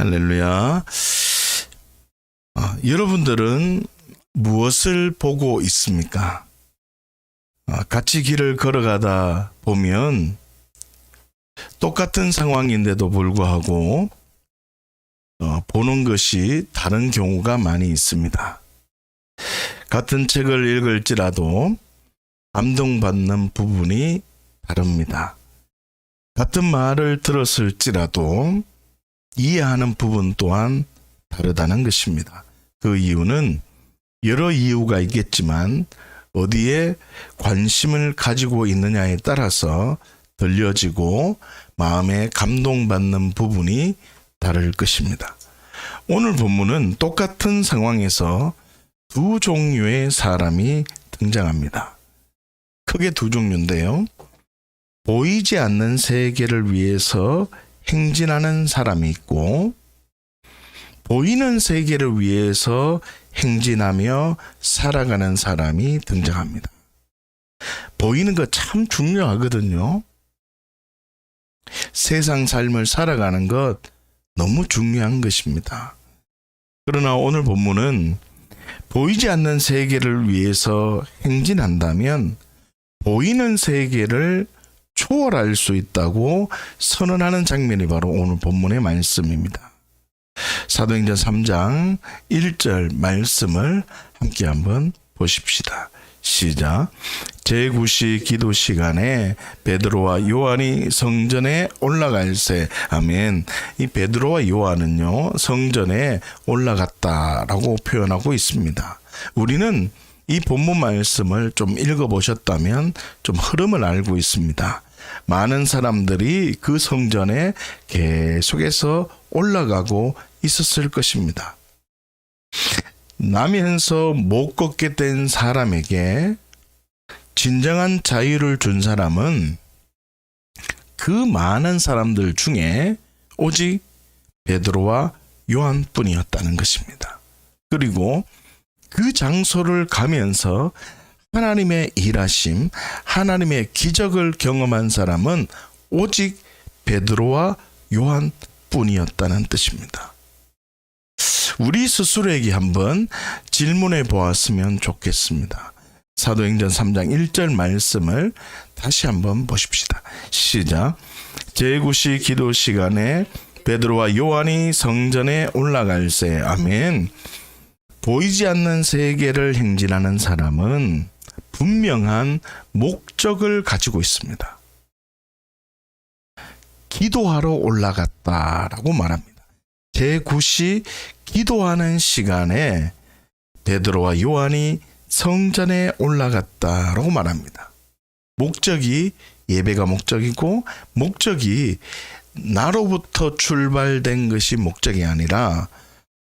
할렐루야. 아, 여러분들은 무엇을 보고 있습니까? 아, 같이 길을 걸어가다 보면 똑같은 상황인데도 불구하고 어, 보는 것이 다른 경우가 많이 있습니다. 같은 책을 읽을지라도 감동받는 부분이 다릅니다. 같은 말을 들었을지라도 이해하는 부분 또한 다르다는 것입니다. 그 이유는 여러 이유가 있겠지만 어디에 관심을 가지고 있느냐에 따라서 들려지고 마음에 감동받는 부분이 다를 것입니다. 오늘 본문은 똑같은 상황에서 두 종류의 사람이 등장합니다. 크게 두 종류인데요. 보이지 않는 세계를 위해서 행진하는 사람이 있고, 보이는 세계를 위해서 행진하며 살아가는 사람이 등장합니다. 보이는 거 참 중요하거든요. 세상 삶을 살아가는 것 너무 중요한 것입니다. 그러나 오늘 본문은 보이지 않는 세계를 위해서 행진한다면 보이는 세계를 초월할 수 있다고 선언하는 장면이 바로 오늘 본문의 말씀입니다. 사도행전 3장 1절 말씀을 함께 한번 보십시다. 시작. 제9시 기도 시간에 베드로와 요한이 성전에 올라갈새 아멘. 이 베드로와 요한은요 성전에 올라갔다라고 표현하고 있습니다. 우리는 이 본문 말씀을 좀 읽어보셨다면 좀 흐름을 알고 있습니다. 많은 사람들이 그 성전에 계속해서 올라가고 있었을 것입니다. 나면서 못 걷게 된 사람에게 진정한 자유를 준 사람은 그 많은 사람들 중에 오직 베드로와 요한뿐이었다는 것입니다. 그리고 그 장소를 가면서 하나님의 일하심, 하나님의 기적을 경험한 사람은 오직 베드로와 요한 뿐이었다는 뜻입니다. 우리 스스로에게 한번 질문해 보았으면 좋겠습니다. 사도행전 3장 1절 말씀을 다시 한번 보십시다. 시작. 제9시 기도 시간에 베드로와 요한이 성전에 올라갈새 아멘. 보이지 않는 세계를 행진하는 사람은 분명한 목적을 가지고 있습니다. 기도하러 올라갔다라고 말합니다. 제9시 기도하는 시간에 베드로와 요한이 성전에 올라갔다라고 말합니다. 목적이 예배가 목적이고 목적이 나로부터 출발된 것이 목적이 아니라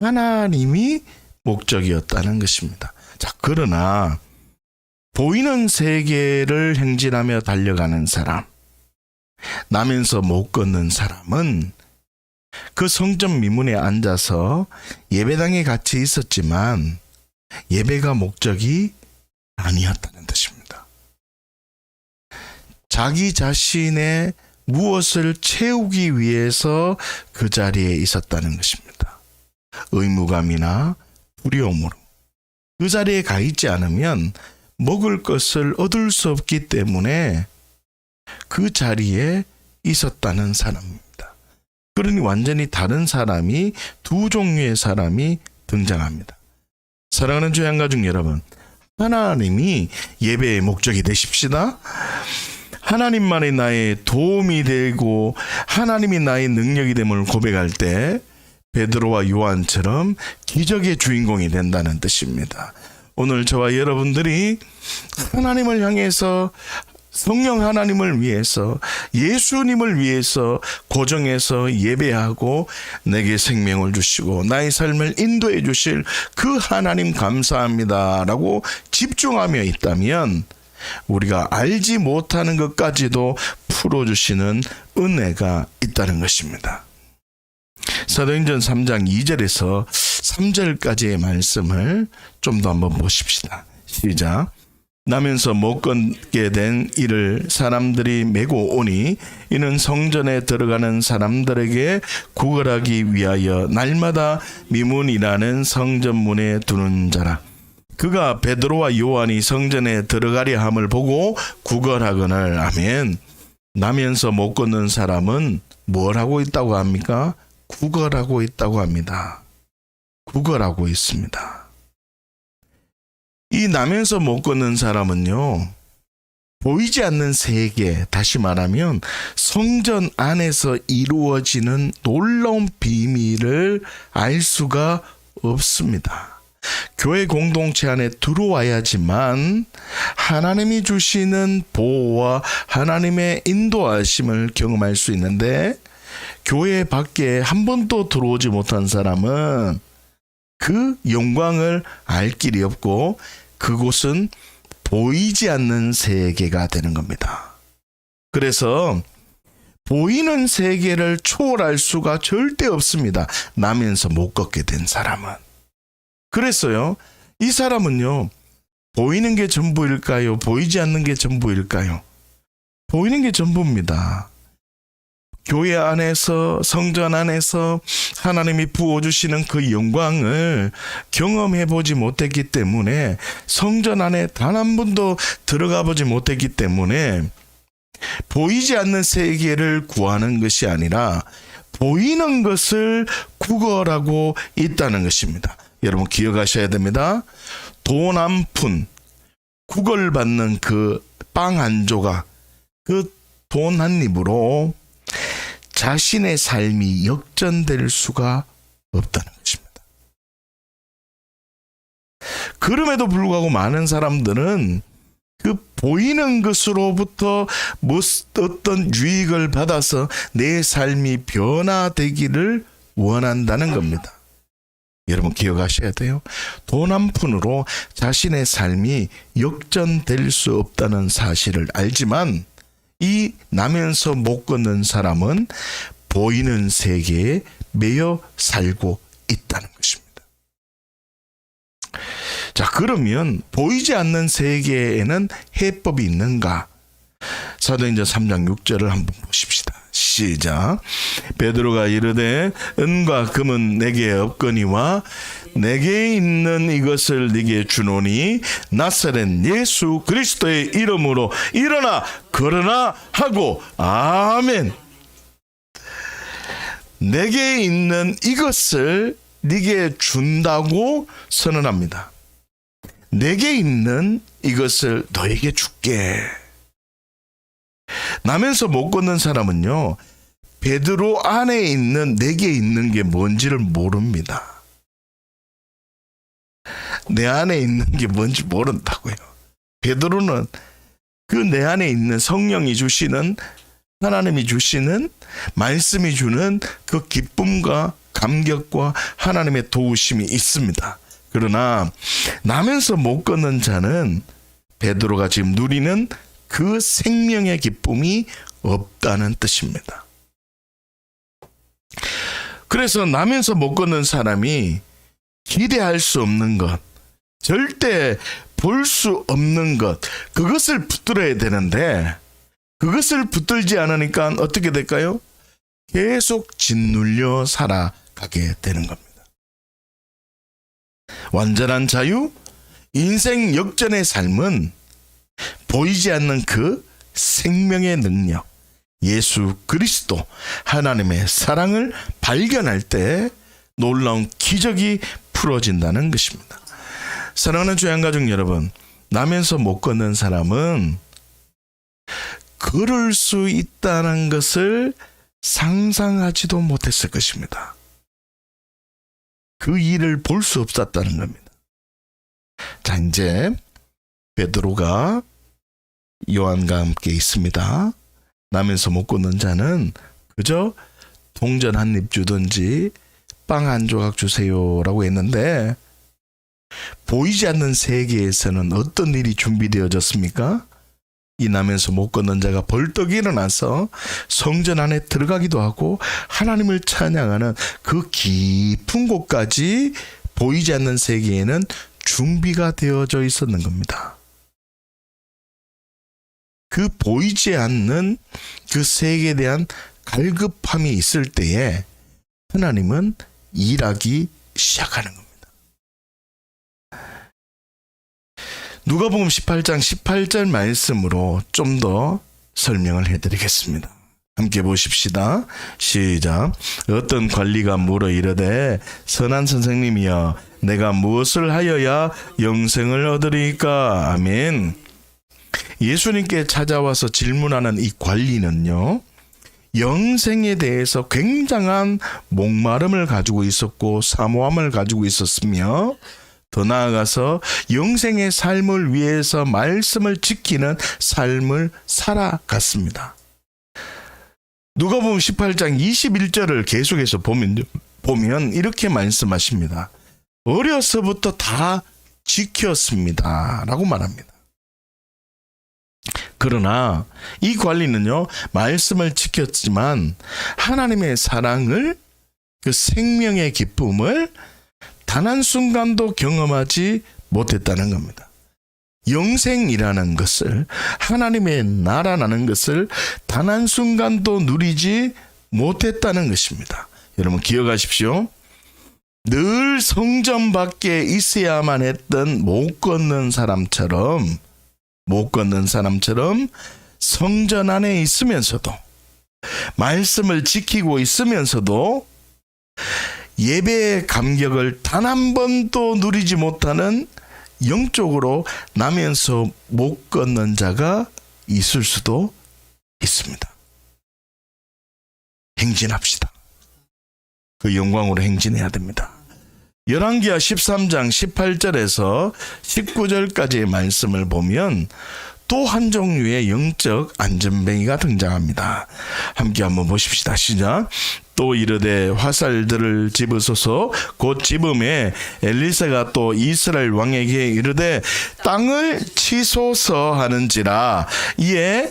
하나님이 목적이었다는 것입니다. 자, 그러나 보이는 세계를 행진하며 달려가는 사람, 나면서 못 걷는 사람은 그 성전 미문에 앉아서 예배당에 같이 있었지만 예배가 목적이 아니었다는 뜻입니다. 자기 자신의 무엇을 채우기 위해서 그 자리에 있었다는 것입니다. 의무감이나 두려움으로. 그 자리에 가 있지 않으면 먹을 것을 얻을 수 없기 때문에 그 자리에 있었다는 사람입니다. 그러니 완전히 다른 사람이 두 종류의 사람이 등장합니다. 사랑하는 주양 가족 여러분, 하나님이 예배의 목적이 되십시다. 하나님만이 나의 도움이 되고 하나님이 나의 능력이 됨을 고백할 때 베드로와 요한처럼 기적의 주인공이 된다는 뜻입니다. 오늘 저와 여러분들이 하나님을 향해서 성령 하나님을 위해서 예수님을 위해서 고정해서 예배하고 내게 생명을 주시고 나의 삶을 인도해 주실 그 하나님 감사합니다라고 집중하며 있다면 우리가 알지 못하는 것까지도 풀어주시는 은혜가 있다는 것입니다. 사도행전 3장 2절에서 3절까지의 말씀을 좀 더 한번 보십시다. 시작. 나면서 못 걷게 된 이를 사람들이 메고 오니 이는 성전에 들어가는 사람들에게 구걸하기 위하여 날마다 미문이라는 성전 문에 두는 자라. 그가 베드로와 요한이 성전에 들어가려 함을 보고 구걸하거늘 아멘. 나면서 못 걷는 사람은 뭘 하고 있다고 합니까? 구걸하고 있다고 합니다. 구걸하고 있습니다. 이 나면서 못 걷는 사람은요, 보이지 않는 세계, 다시 말하면 성전 안에서 이루어지는 놀라운 비밀을 알 수가 없습니다. 교회 공동체 안에 들어와야지만 하나님이 주시는 보호와 하나님의 인도하심을 경험할 수 있는데 교회 밖에 한 번도 들어오지 못한 사람은 그 영광을 알 길이 없고 그곳은 보이지 않는 세계가 되는 겁니다. 그래서 보이는 세계를 초월할 수가 절대 없습니다. 나면서 못 걷게 된 사람은. 그랬어요. 이 사람은요, 보이는 게 전부일까요? 보이지 않는 게 전부일까요? 보이는 게 전부입니다. 교회 안에서, 성전 안에서 하나님이 부어주시는 그 영광을 경험해 보지 못했기 때문에 성전 안에 단 한 번도 들어가 보지 못했기 때문에 보이지 않는 세계를 구하는 것이 아니라 보이는 것을 구걸하고 있다는 것입니다. 여러분 기억하셔야 됩니다. 돈 한 푼, 구걸받는 그 빵 한 조각, 그 돈 한 입으로 자신의 삶이 역전될 수가 없다는 것입니다. 그럼에도 불구하고 많은 사람들은 그 보이는 것으로부터 뭐 어떤 유익을 받아서 내 삶이 변화되기를 원한다는 겁니다. 여러분 기억하셔야 돼요. 돈 한 푼으로 자신의 삶이 역전될 수 없다는 사실을 알지만 이 나면서 못 걷는 사람은 보이는 세계에 매여 살고 있다는 것입니다. 자, 그러면 보이지 않는 세계에는 해법이 있는가? 사도행전 3장 6절을 한번 보십시다. 시작. 베드로가 이르되 은과 금은 내게 없거니와 내게 있는 이것을 네게 주노니 나사렛 예수 그리스도의 이름으로 일어나 걸어나 하고 아멘. 내게 있는 이것을 네게 준다고 선언합니다. 내게 있는 이것을 너에게 줄게. 나면서 못 걷는 사람은요, 베드로 안에 있는 내게 있는 게 뭔지를 모릅니다. 내 안에 있는 게 뭔지 모른다고요. 베드로는 그 내 안에 있는 성령이 주시는 하나님이 주시는 말씀이 주는 그 기쁨과 감격과 하나님의 도우심이 있습니다. 그러나 나면서 못 걷는 자는 베드로가 지금 누리는 그 생명의 기쁨이 없다는 뜻입니다. 그래서 나면서 못 걷는 사람이 기대할 수 없는 것, 절대 볼 수 없는 것, 그것을 붙들어야 되는데, 그것을 붙들지 않으니까 어떻게 될까요? 계속 짓눌려 살아가게 되는 겁니다. 완전한 자유, 인생 역전의 삶은 보이지 않는 그 생명의 능력, 예수 그리스도, 하나님의 사랑을 발견할 때 놀라운 기적이 풀어진다는 것입니다. 사랑하는 주양가족 여러분, 나면서 못 걷는 사람은 걸을 수 있다는 것을 상상하지도 못했을 것입니다. 그 일을 볼 수 없었다는 겁니다. 자, 이제 베드로가 요한과 함께 있습니다. 나면서 못 걷는 자는 그저 동전 한 입 주든지 빵 한 조각 주세요라고 했는데 보이지 않는 세계에서는 어떤 일이 준비되어졌습니까? 이 나면서 못 걷는 자가 벌떡 일어나서 성전 안에 들어가기도 하고 하나님을 찬양하는 그 깊은 곳까지 보이지 않는 세계에는 준비가 되어져 있었는 겁니다. 그 보이지 않는 그 세계에 대한 갈급함이 있을 때에 하나님은 일하기 시작하는 겁니다. 누가복음 18장 18절 말씀으로 좀 더 설명을 해드리겠습니다. 함께 보십시다. 시작. 어떤 관리가 물어 이르되 선한 선생님이여 내가 무엇을 하여야 영생을 얻으리까? 아멘. 예수님께 찾아와서 질문하는 이 관리는요. 영생에 대해서 굉장한 목마름을 가지고 있었고 사모함을 가지고 있었으며 더 나아가서 영생의 삶을 위해서 말씀을 지키는 삶을 살아갔습니다. 누가 보면 18장 21절을 계속해서 보면, 보면 이렇게 말씀하십니다. 어려서부터 다 지켰습니다. 라고 말합니다. 그러나 이 관리는요, 말씀을 지켰지만 하나님의 사랑을 그 생명의 기쁨을 단 한 순간도 경험하지 못했다는 겁니다. 영생이라는 것을 하나님의 나라라는 것을 단 한 순간도 누리지 못했다는 것입니다. 여러분 기억하십시오. 늘 성전 밖에 있어야만 했던 못 걷는 사람처럼 못 걷는 사람처럼 성전 안에 있으면서도 말씀을 지키고 있으면서도 예배의 감격을 단 한 번도 누리지 못하는 영적으로 나면서 못 걷는 자가 있을 수도 있습니다. 행진합시다. 그 영광으로 행진해야 됩니다. 열왕기하 13장 18절에서 19절까지의 말씀을 보면 또 한 종류의 영적 안전뱅이가 등장합니다. 함께 한번 보십시다. 시작. 또 이르되 화살들을 집으소서. 곧 집음에 엘리사가 또 이스라엘 왕에게 이르되 땅을 치소서 하는지라. 이에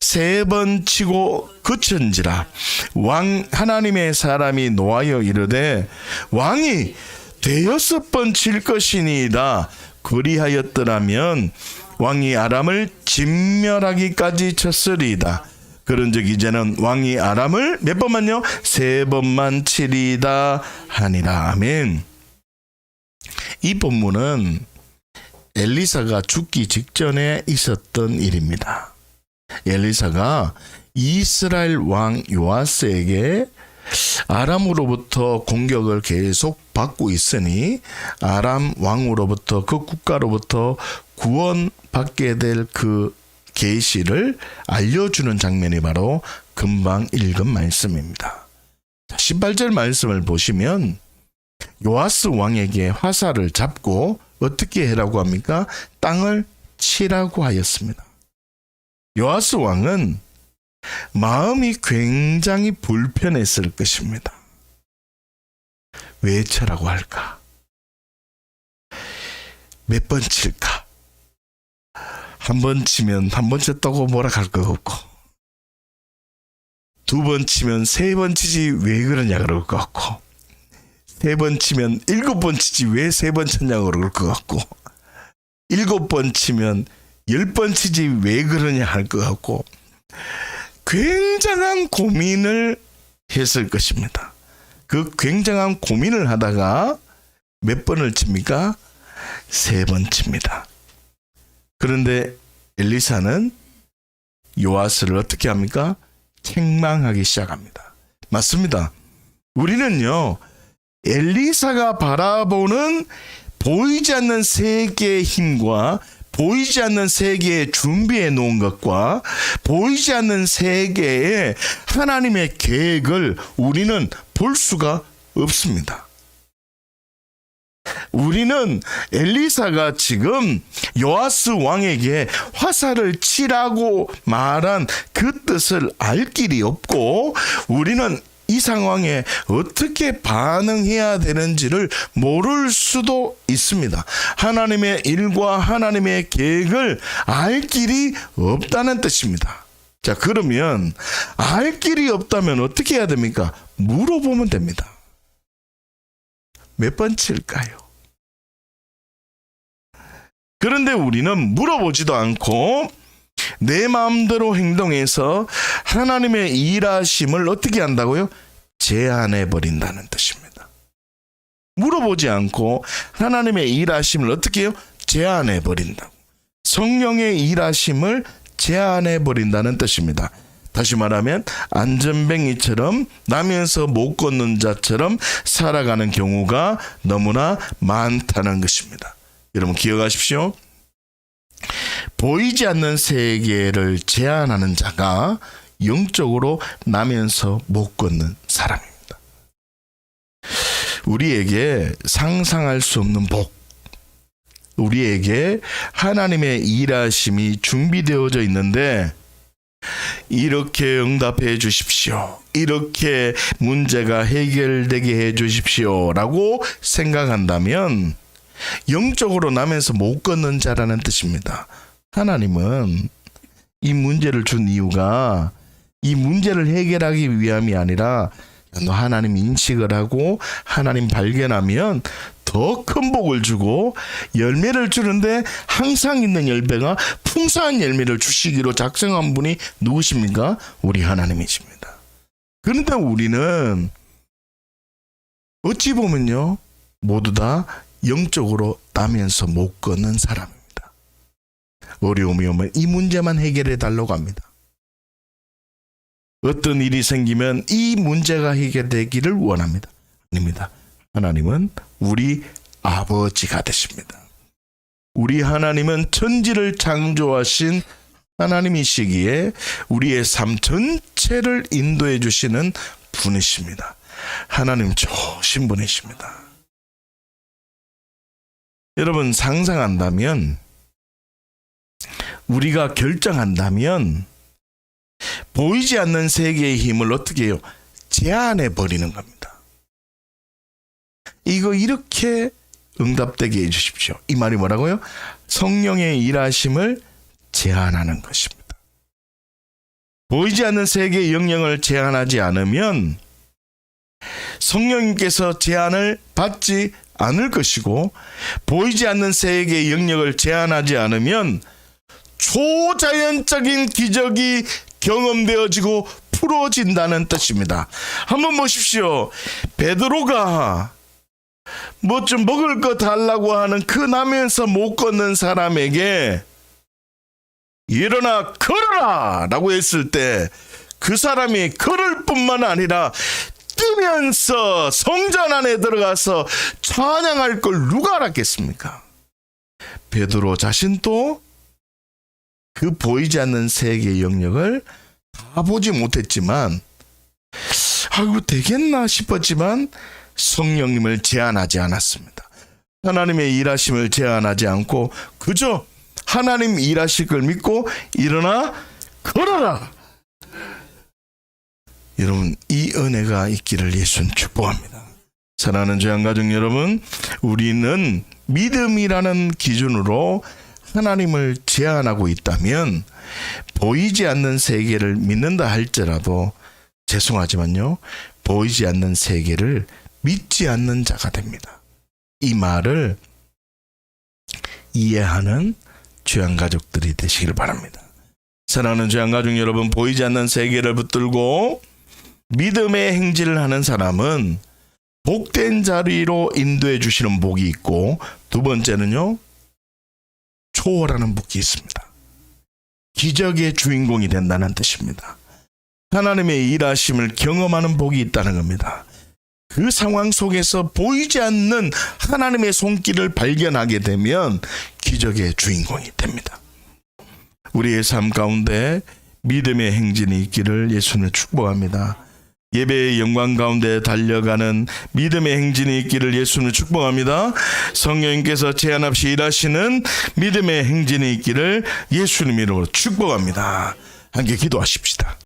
세 번 치고 그천지라. 왕 하나님의 사람이 노하여 이르되 왕이 대여섯 번 칠 것이니이다. 그리하였더라면 왕이 아람을 진멸하기까지 쳤으리이다 그런즉 이제는 왕이 아람을 몇 번만요? 세 번만 치리이다 하니라. 아멘. 이 본문은 엘리사가 죽기 직전에 있었던 일입니다. 엘리사가 이스라엘 왕 요아스에게 아람으로부터 공격을 계속 받고 있으니 아람 왕으로부터 그 국가로부터 구원받게 될 그 계시를 알려주는 장면이 바로 금방 읽은 말씀입니다. 18절 말씀을 보시면 요아스 왕에게 화살을 잡고 어떻게 해라고 합니까? 땅을 치라고 하였습니다. 요아스 왕은 마음이 굉장히 불편했을 것입니다. 왜 쳐라고 할까? 몇 번 칠까? 한 번 치면 한 번 쳤다고 뭐라 할것 없고, 두 번 치면 세 번 치지 왜 그러냐 그럴 것 같고, 세 번 치면 일곱 번 치지 왜 세 번 쳤냐고 그럴 것 같고, 일곱 번 치면 열 번 치지 왜 그러냐 할 것 같고, 굉장한 고민을 했을 것입니다. 그 굉장한 고민을 하다가 몇 번을 칩니까? 세 번 칩니다. 그런데 엘리사는 요아스를 어떻게 합니까? 책망하기 시작합니다. 맞습니다. 우리는요, 엘리사가 바라보는 보이지 않는 세계의 힘과 보이지 않는 세계에 준비해 놓은 것과 보이지 않는 세계에 하나님의 계획을 우리는 볼 수가 없습니다. 우리는 엘리사가 지금 요아스 왕에게 화살을 치라고 말한 그 뜻을 알 길이 없고 우리는 이 상황에 어떻게 반응해야 되는지를 모를 수도 있습니다. 하나님의 일과 하나님의 계획을 알 길이 없다는 뜻입니다. 자, 그러면 알 길이 없다면 어떻게 해야 됩니까? 물어보면 됩니다. 몇 번 칠까요? 그런데 우리는 물어보지도 않고 내 마음대로 행동해서 하나님의 일하심을 어떻게 한다고요? 제한해 버린다는 뜻입니다. 물어보지 않고 하나님의 일하심을 어떻게 해요? 제한해 버린다고. 성령의 일하심을 제한해 버린다는 뜻입니다. 다시 말하면 안전뱅이처럼 나면서 못 걷는 자처럼 살아가는 경우가 너무나 많다는 것입니다. 여러분 기억하십시오. 보이지 않는 세계를 제한하는 자가 영적으로 나면서 못 걷는 사람입니다. 우리에게 상상할 수 없는 복, 우리에게 하나님의 일하심이 준비되어져 있는데 이렇게 응답해 주십시오. 이렇게 문제가 해결되게 해 주십시오. 라고 생각한다면 영적으로 나면서 못 걷는 자라는 뜻입니다. 하나님은 이 문제를 준 이유가 이 문제를 해결하기 위함이 아니라 너 하나님 인식을 하고 하나님 발견하면 더 큰 복을 주고 열매를 주는데 항상 있는 열매가 풍성한 열매를 주시기로 작정한 분이 누구십니까? 우리 하나님이십니다. 그런데 우리는 어찌 보면요 모두 다 영적으로 나면서 못 걷는 사람입니다. 어려움이 오면 이 문제만 해결해 달라고 합니다. 어떤 일이 생기면 이 문제가 해결되기를 원합니다. 아닙니다. 하나님은 우리 아버지가 되십니다. 우리 하나님은 천지를 창조하신 하나님이시기에 우리의 삶 전체를 인도해 주시는 분이십니다. 하나님 좋으신 분이십니다. 여러분 상상한다면 우리가 결정한다면 보이지 않는 세계의 힘을 어떻게 해요? 제한해 버리는 겁니다. 이거 이렇게 응답되게 해 주십시오. 이 말이 뭐라고요? 성령의 일하심을 제한하는 것입니다. 보이지 않는 세계의 영역을 제한하지 않으면 성령님께서 제한을 받지 않을 것이고 보이지 않는 세계의 영역을 제한하지 않으면 초자연적인 기적이 경험되어지고 풀어진다는 뜻입니다. 한번 보십시오. 베드로가 뭐 좀 먹을 거 달라고 하는 그 나면서 못 걷는 사람에게 일어나 걸어라! 라고 했을 때 그 사람이 걸을 뿐만 아니라 뛰면서 성전 안에 들어가서 찬양할 걸 누가 알았겠습니까? 베드로 자신도 그 보이지 않는 세계 영역을 다 보지 못했지만 아이고 되겠나 싶었지만 성령님을 제한하지 않았습니다. 하나님의 일하심을 제한하지 않고 그저 하나님 일하실 걸 믿고 일어나 걸어라. 여러분 이 은혜가 있기를 예수는 축복합니다. 사랑하는 주양가족 여러분, 우리는 믿음이라는 기준으로 하나님을 제한하고 있다면 보이지 않는 세계를 믿는다 할지라도 죄송하지만요 보이지 않는 세계를 믿지 않는 자가 됩니다. 이 말을 이해하는 주양 가족들이 되시길 바랍니다. 사랑하는 주양 가족 여러분 보이지 않는 세계를 붙들고 믿음의 행진을 하는 사람은 복된 자리로 인도해 주시는 복이 있고 두 번째는요 초월하는 복이 있습니다. 기적의 주인공이 된다는 뜻입니다. 하나님의 일하심을 경험하는 복이 있다는 겁니다. 그 상황 속에서 보이지 않는 하나님의 손길을 발견하게 되면 기적의 주인공이 됩니다. 우리의 삶 가운데 믿음의 행진이 있기를 예수는 축복합니다. 예배의 영광 가운데 달려가는 믿음의 행진이 있기를 예수는 축복합니다. 성령님께서 제한 없이 일하시는 믿음의 행진이 있기를 예수님 이름으로 축복합니다. 함께 기도하십시다.